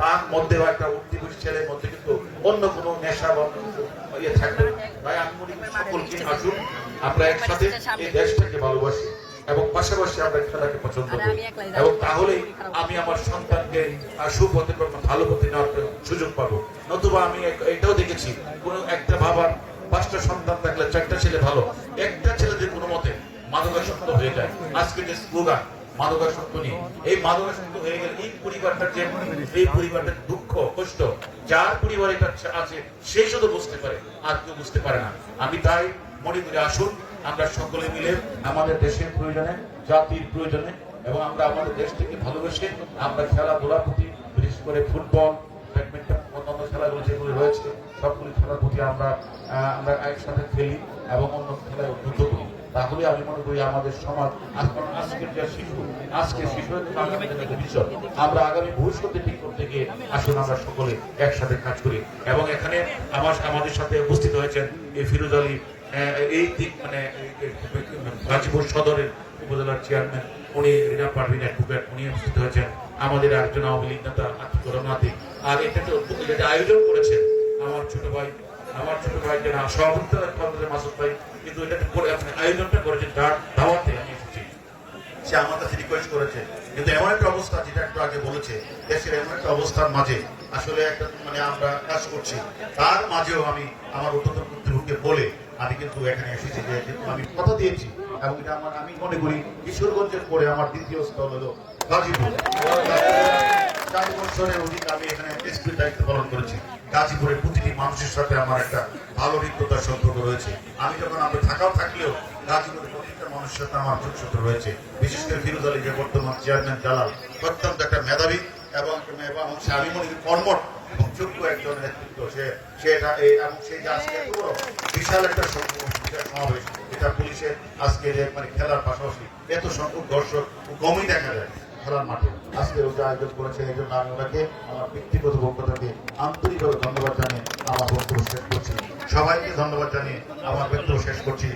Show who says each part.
Speaker 1: তার মধ্যে একটা উদ্দীপক ছেলের মধ্যে কিন্তু অন্য কোনো নেশা বা ইয়ে থাকবে তাই আমি মনে করি সকলকে আসুন আমরা একসাথে এই দেশটাকে ভালোবাসি এবং পাশাপাশি আমরা খেলাকে পছন্দ করি। এবং তাহলেই আমি আমার সন্তানকে সুপথে ভালো পথে নেওয়ার সুযোগ পাবো। নতুবা আমি এটাও দেখেছি কোন একটা বাবার পাঁচটা সন্তান থাকলে চারটা ছেলে ভালো একটা ছেলে যদি কোনো মতে মাদকাসক্ত হয়ে যায়। আজকে যে স্লোগান মাদকাসক্ত নিয়ে এই মাদকাসক্ত হয়ে গেলে এই পরিবারটার যে এই পরিবারটার দুঃখ, কষ্ট, যার পরিবারে এটা আছে সেই শুধু বুঝতে পারে, আর কেউ বুঝতে পারে না। আমি তাই মনে করি, আসুন, আমরা সকলে মিলে আমাদের দেশের প্রয়োজনে, জাতির প্রয়োজনে, এবং আমরা আমাদের দেশটিকে ভালোবেসে আমরা খেলাধুলার প্রতি, বিশেষ করে ফুটবল, ব্যাডমিন্টন, অন্যান্য খেলাগুলো যেগুলি রয়েছে, সবগুলি খেলার প্রতি আমরা আমরা একসাথে খেলি এবং অন্য খেলায় উদ্বুদ্ধ করি। তাহলে আমি মনে করি আমাদের সমাজ এখন আজকের যে শিশু আজকে শিশু হচ্ছে আগামী দিনের ভবিষ্যৎ আমরা আগামী ভবিষ্যতে ঠিক করতে গিয়ে আসুন আমরা সকলে একসাথে কাজ করি। এবং এখানে আমার আমাদের সাথে উপস্থিত হয়েছেন এই ফিরোজ আলী এই দিক মানে গাজীপুর সদরের উপজেলার চেয়ারম্যান উনি রিনা পারভিন অ্যাডভোকেট উনি উপস্থিত হয়েছেন। আমাদের একজন আওয়ামী লীগ নেতা, আতিকুর আর যেটা আয়োজন করেছেন আমার ছোট ভাই আমার ছোট ভাই যারা সভাপতি মাসুদ ভাই, কিন্তু এটা করে আপনি আয়োজনটা করেছেন যার দাওয়াতে আমি এসেছি। সে আমার কাছে রিকোয়েস্ট করেছে, কিন্তু এমন একটা অবস্থা যেটা একটু আগে বলেছে, দেশের এমন একটা অবস্থার মাঝে আসলে একটা মানে আমরা কাজ করছি, তার মাঝেও আমি আমার উত্তর কর্তৃপক্ষকে বলে আমি কিন্তু এখানে এসেছি যে আমি কথা দিয়েছি, এবং এটা আমার, আমি মনে করি কিশোরগঞ্জের পরে আমার দ্বিতীয় স্থল হলো গাজীপুর। গাজীপুরের প্রতিটি মানুষের সাথে আমার একটা ভালো হৃদ্যতার সম্পর্ক রয়েছে। আমি যখন আমি থাকাও থাকলেও গাজীপুরের প্রতিটা মানুষের সাথে আমার যোগসূত্র রয়েছে। বিশেষ করে ফিরোজ আলী যে বর্তমান চেয়ারম্যান জালাল অত্যন্ত একটা মেধাবী এবং সে আমি মনে করি কর্মঠ এবং যোগ্য একজন নেতৃত্ব। এটা বিশাল একটা সমাবেশ। এটা পুলিশের আজকে মানে খেলার পাশাপাশি এত সংখ্যক দর্শক কমই দেখা যায়। খেলার মাঠে। আজকের ওটা আয়োজন করেছেন এই জন্য আমি ওনাকে আমার ব্যক্তিগত পক্ষটাকে আন্তরিকভাবে ধন্যবাদ জানিয়ে আমার বক্তব্য শেষ করছি। সবাইকে ধন্যবাদ জানিয়ে আমার বক্তব্য শেষ করছি।